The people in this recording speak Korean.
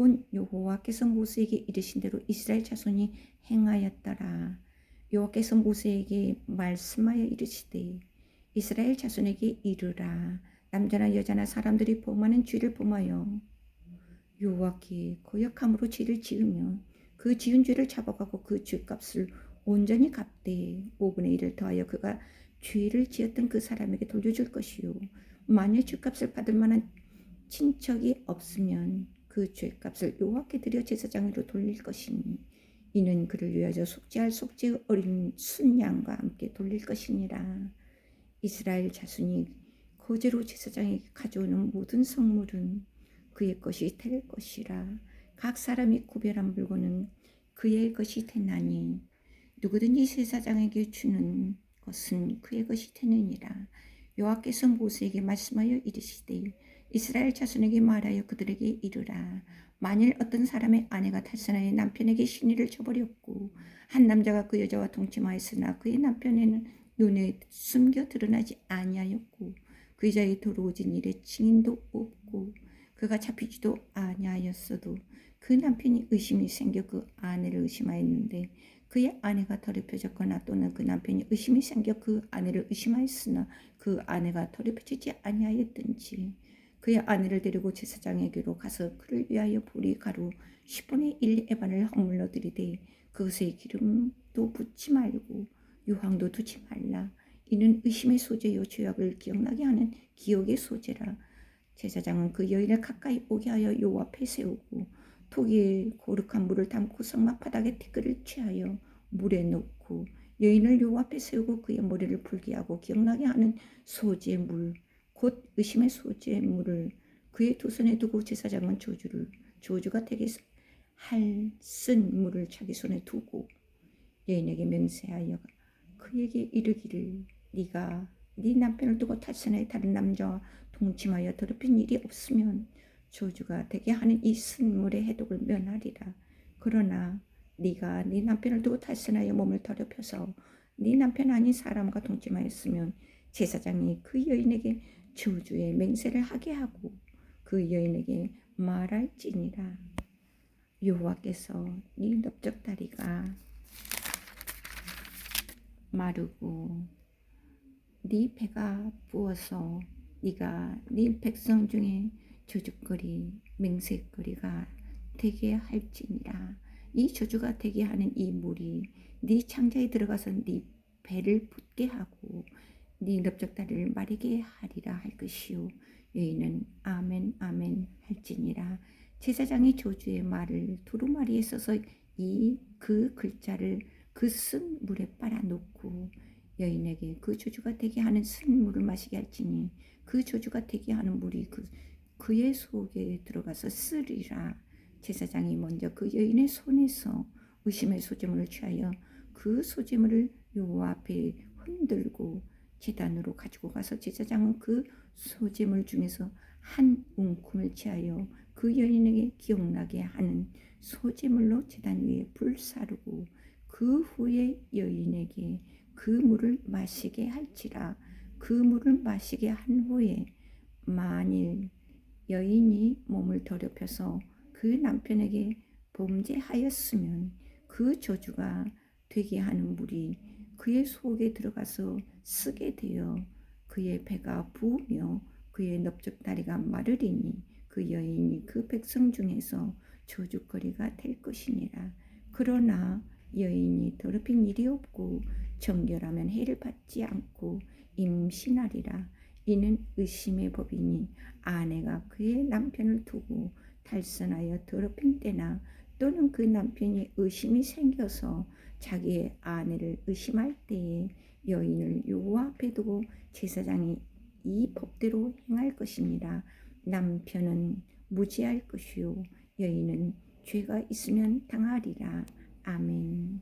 곧 여호와께서 모세에게 이르신 대로 이스라엘 자손이 행하였더라. 여호와께서 모세에게 말씀하여 이르시되 이스라엘 자손에게 이르라. 남자나 여자나 사람들이 범하는 죄를 범하여 여호와께 거역함으로 죄를 지으면 그 지은 죄를 잡아가고 그 죄값을 온전히 갚되 5분의 1을 더하여 그가 죄를 지었던 그 사람에게 돌려줄 것이요. 만일 죄값을 받을 만한 친척이 없으면 그 죄값을 여호와께 드려 제사장으로 돌릴 것이니 이는 그를 위하여 속죄할 속죄의 어린 순양과 함께 돌릴 것이니라. 이스라엘 자손이 거제로 제사장에게 가져오는 모든 성물은 그의 것이 될 것이라. 각 사람이 구별한 물건은 그의 것이 되나니 누구든지 제사장에게 주는 것은 그의 것이 되느니라. 여호와께서 모세에게 말씀하여 이르시되 이스라엘 자손에게 말하여 그들에게 이르라. 만일 어떤 사람의 아내가 탈선하여 남편에게 신의를 쳐버렸고 한 남자가 그 여자와 동침하였으나 그의 남편에는 눈에 숨겨 드러나지 아니하였고 그 여자의 더러워진 일에 증인도 없고 그가 잡히지도 아니하였어도 그 남편이 의심이 생겨 그 아내를 의심하였는데 그의 아내가 더럽혀졌거나 또는 그 남편이 의심이 생겨 그 아내를 의심하였으나 그 아내가 더럽혀지지 아니하였든지 그의 아내를 데리고 제사장에게로 가서 그를 위하여 보리 가루 10분의 1 에반을 허물러 드리되 그것에 기름도 붓지 말고 유황도 두지 말라. 이는 의심의 소재요. 죄악을 기억나게 하는 기억의 소재라. 제사장은 그 여인을 가까이 오게 하여 요 앞에 세우고 토기에 고룩한 물을 담고 성막 바닥에 티끌을 취하여 물에 넣고 여인을 요 앞에 세우고 그의 머리를 풀게 하고 기억나게 하는 소재 물, 곧 의심의 소재 물을 그의 두 손에 두고 제사장은 조주를 조주가 되게 할쓴 물을 자기 손에 두고 여인에게 맹세하여 그에게 이르기를 네가 네 남편을 두고 탈선해 다른 남자와 동침하여 더럽힌 일이 없으면 조주가 되게 하는 이 쓴물의 해독을 면하리라. 그러나 네가 네 남편을 두고 탈선하여 몸을 더럽혀서 네 남편 아닌 사람과 동침하였으면 제사장이 그 여인에게 조주의 맹세를 하게 하고 그 여인에게 말할지니라. 여호와께서 네 넓적다리가 마르고 네 배가 부어서 네가 네 백성 중에 조죽거리 맹세거리가 되게 할지니라 이 조주가 되게 하는 이 물이 네 창자에 들어가서 네 배를 붓게 하고 네 넓적다리를 마르게 하리라 할 것이요. 여인은 아멘 아멘 할지니라. 제사장이 조주의 말을 두루마리에 써서 이 그 글자를 그 쓴 물에 빨아 놓고 여인에게 그 조주가 되게 하는 쓴 물을 마시게 할지니 그 조주가 되게 하는 물이 그 그의 속에 들어가서 쓰리라. 제사장이 먼저 그 여인의 손에서 의심의 소재물을 취하여 그 소재물을 여호와 앞에 흔들고 제단으로 가지고 가서 제사장은 그 소재물 중에서 한 웅큼을 취하여 그 여인에게 기억나게 하는 소재물로 제단 위에 불사르고 그 후에 여인에게 그 물을 마시게 할지라. 그 물을 마시게 한 후에 만일 여인이 몸을 더럽혀서 그 남편에게 범죄하였으면 그 저주가 되게 하는 물이 그의 속에 들어가서 쓰게 되어 그의 배가 부으며 그의 넓적다리가 마르리니 그 여인이 그 백성 중에서 저주거리가 될 것이니라. 그러나 여인이 더럽힌 일이 없고 정결하면 해를 받지 않고 임신하리라. 이는 의심의 법이니 아내가 그의 남편을 두고 탈선하여 더럽힌 때나 또는 그 남편이 의심이 생겨서 자기의 아내를 의심할 때에 여인을 여호와 앞에 두고 제사장이 이 법대로 행할 것이니라 남편은 무지할 것이요 여인은 죄가 있으면 당하리라. 아멘.